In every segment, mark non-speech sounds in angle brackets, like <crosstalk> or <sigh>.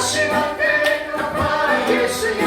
Yaşına değin ama yeşil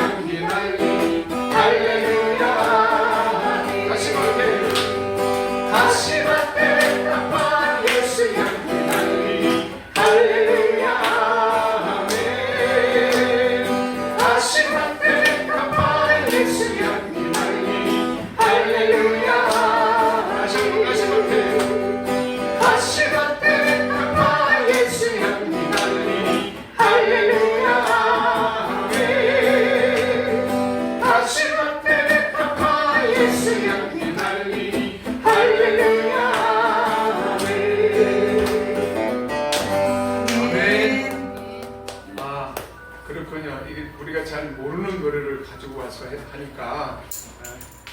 하니까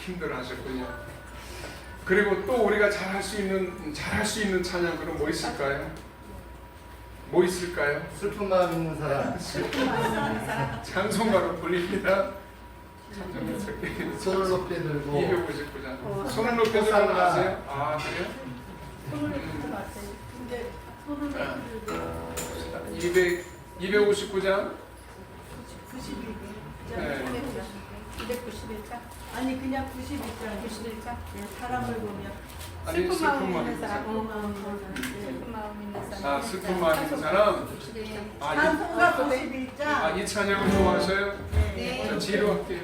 힘들어하셨군요. 그리고 또 우리가 잘할 수 있는 잘할 수 있는 찬양 그럼 뭐 있을까요? 뭐 있을까요? 슬픈 마음 있는 사람. <laughs> 슬픈 마음 찬송가로 불립니다. 손을 높이 들고 259장. 어. 손을 높이 들고 어, 하세요. 아 그래요? 손을 높이 마세요. 근데 손을 높이 들고. 200 259장. 92장. 네. 291자? 아니 그냥 91자 91자? 사람을 음. 보면 슬픈 마음 있는 사람 슬픈 마음 있는 사람 아, 슬픈 마음 있는 사람. 네. 아, 예. 찬송가 91자 아, 이 찬양을 좋아하세요? 네. 자, 뒤로 할게요.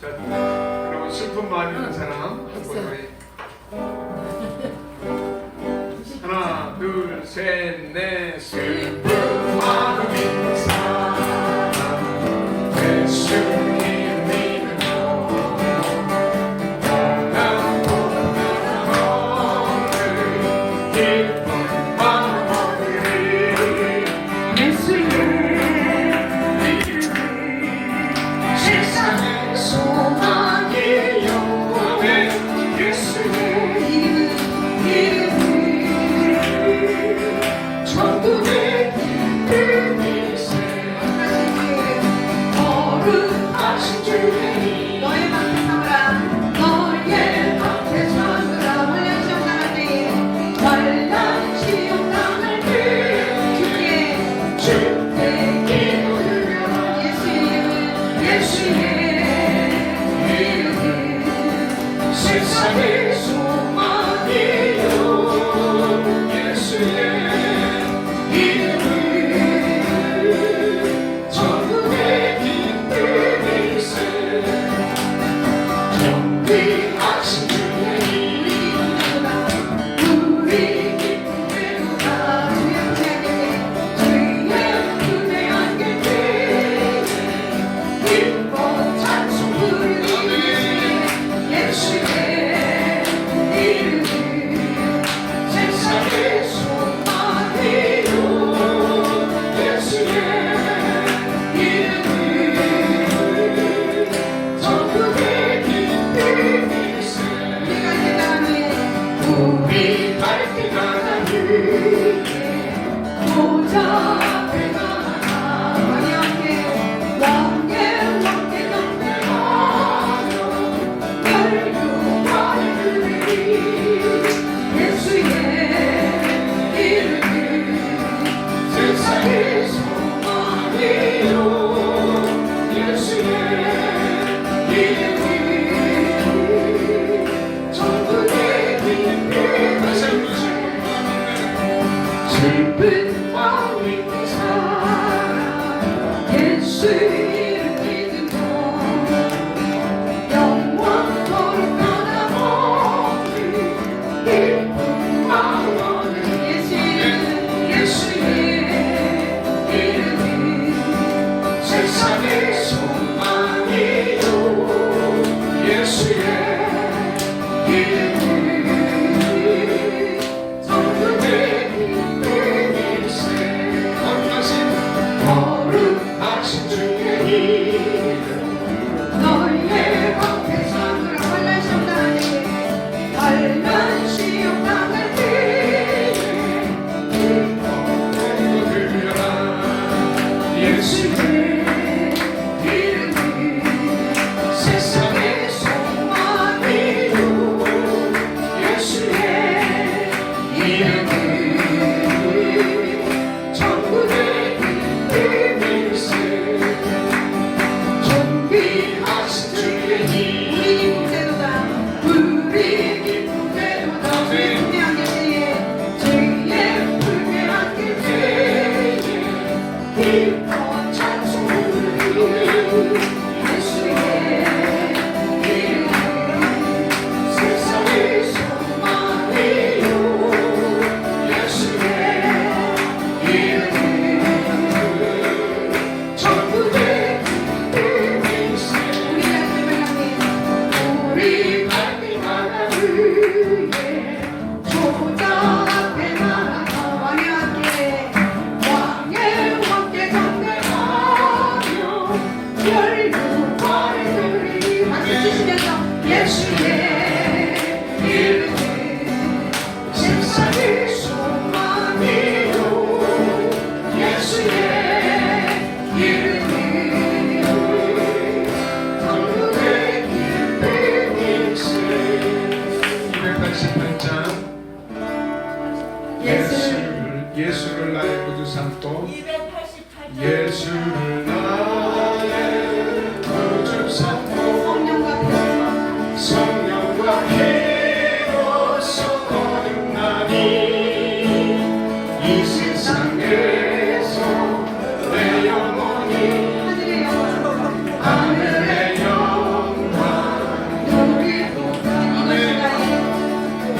자, 그러면 슬픈 마음이는 사람 하나, 둘, 셋, 넷,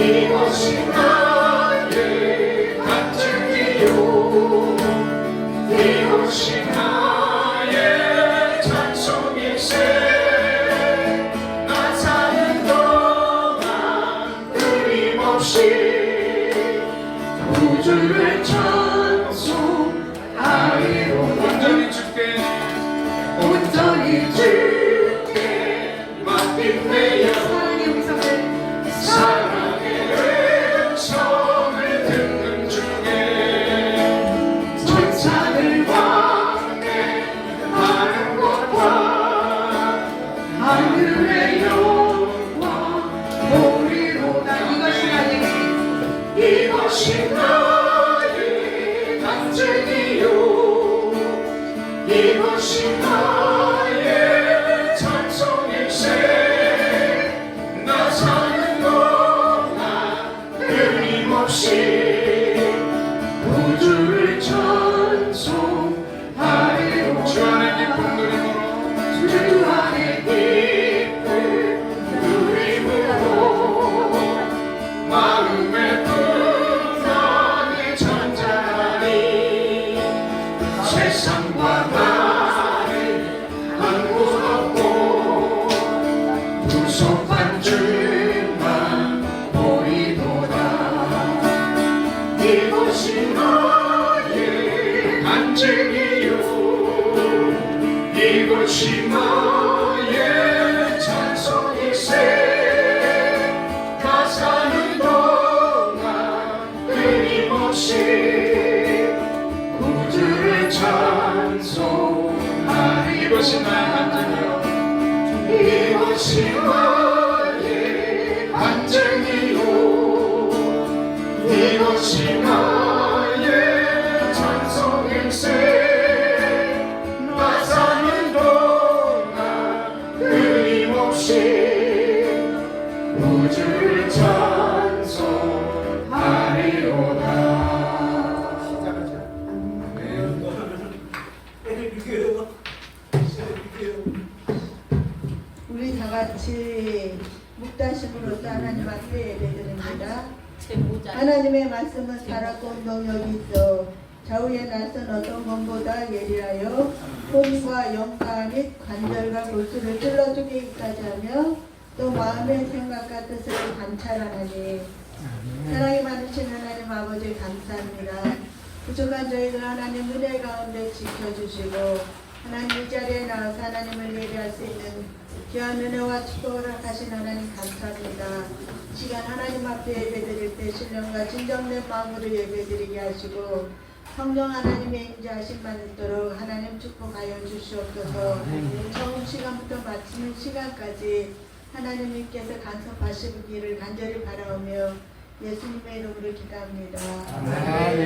いをした 것이 나의 간증이요 이것이 나의 찬송일세 나 세상과 나를 한곳 없고 무섭한 줄만 보이도다. 이것이 나의 간증이요. 이것이 나 묵다심으로서 하나님 앞에 예배드립니다. 하나님의 말씀은 살았고 능력이 있어 좌우의 낯선 어떤 것보다 예리하여 혼과 영과 및 관절과 골수를 찔러주기까지 하며 또 마음의 생각과 뜻을 관찰하나니 사랑이 많으신 하나님 아버지 감사합니다. 부족한 저희들 하나님 은혜 가운데 지켜주시고 하나님 이 자리에 나와서 하나님을 예배할 수 있는 귀한 은혜와 축복을 하신 하나님 감사합니다. 시간 하나님 앞에 예배드릴 때 신령과 진정된 마음으로 예배드리게 하시고 성령 하나님의 인자하심 받도록 하나님 축복하여 주시옵소서 처음 시간부터 마치는 시간까지 하나님께서 간섭하시기를 간절히 바라오며 예수님의 이름으로 기도합니다. 아멘.